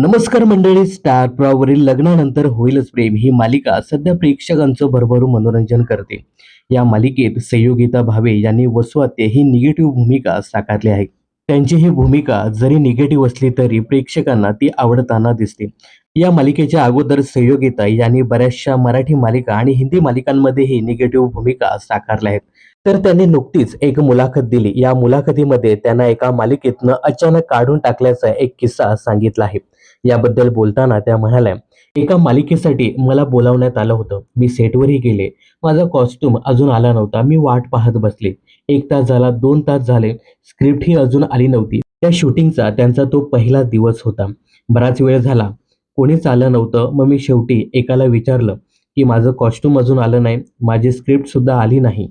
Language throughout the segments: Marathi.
नमस्कार मंडळी स्टार प्रॉवरील लग्नानंतर होईलच प्रेम. ही मालिका सध्या प्रेक्षकांचं भरभरून मनोरंजन करते. या मालिकेत संयोगिता भावे यांनी वसुवाते ही निगेटिव्ह भूमिका साकारली आहे. त्यांची ही भूमिका जरी निगेटिव्ह असली तरी प्रेक्षकांना ती आवडताना दिसते. या मालिकेच्या अगोदर संयोगिता यांनी बऱ्याचशा मराठी मालिका आणि हिंदी मालिकांमध्येही निगेटिव्ह भूमिका साकारल्या आहेत. तर त्यांनी नुकतीच एक मुलाखत दिली. या मुलाखतीमध्ये त्यांना एका मालिकेतनं अचानक काढून टाकल्याचा एक किस्सा सांगितला आहे. याबद्दल बोलताना त्या म्हणाल्या एका मालिकेसाठी मला बोलावण्यात आलं होतं. मी सेटवरही गेले. माझा कॉस्ट्युम अजून आला नव्हता. मी वाट पाहत बसले. एक तास झाला दोन तास झाले. स्क्रिप्ट ही अजून आली नव्हती. त्या शूटिंगचा त्यांचा तो पहिला दिवस होता. बराच वेळ झाला. कोणीच आलं नव्हतं. मग मी शेवटी एकाला विचारलं की माझं कॉस्ट्युम अजून आलं नाही. माझी स्क्रिप्ट सुद्धा आली नाही.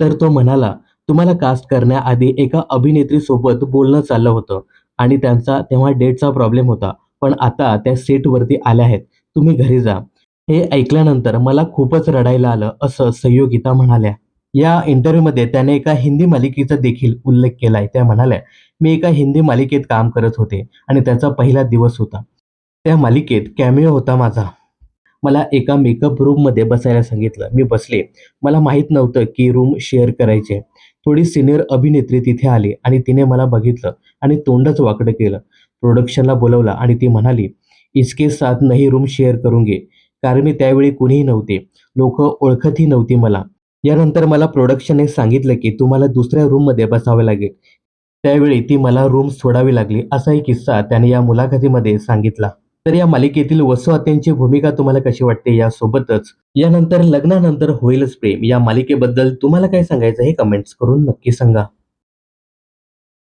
तर तो म्हणाला तुम्हाला कास्ट करण्याआधी एका अभिनेत्रीसोबत बोलणं चाललं होतं आणि त्यांचा तेव्हा डेटचा प्रॉब्लेम होता पण आता त्या सेटवरती आल्या आहेत. तुम्ही घरी जा. हे ऐकल्यानंतर मला खूपच रडायला आलं असं संयोगिता म्हणाल्या. या इंटरव्ह्यूमध्ये त्याने एका हिंदी मालिकेचा देखील उल्लेख केलाय. त्या म्हणाल्या मी एका हिंदी मालिकेत काम करत होते आणि त्याचा पहिला दिवस होता. त्या मालिकेत कॅमिओ होता माझा. मला एका मेकअप रूममध्ये बसायला सांगितलं. मी बसले. मला माहीत नव्हतं की रूम शेअर करायचे. थोडी सिनियर अभिनेत्री तिथे आली आणि तिने मला बघितलं आणि तोंडच वाकडं केलं. प्रोडक्शनला बोलवलं आणि ती म्हणाली इसके साथ नाही रूम शेअर करून घे कारण मी त्यावेळी कुणीही नव्हते. लोक ओळखतही नव्हती मला. यानंतर मला प्रोडक्शनने सांगितलं की तुम्हाला दुसऱ्या रूममध्ये बसावे लागेल. त्यावेळी ती मला रूम सोडावी लागली असाही किस्सा त्याने या मुलाखतीमध्ये सांगितला. तर या मालिकेतील वसुहत्यांची भूमिका तुम्हाला कशी वाटते यासोबतच यानंतर लग्नानंतर होईलच प्रेम. या मालिकेबद्दल तुम्हाला काय सांगायचं हे कमेंट्स करून नक्की सांगा.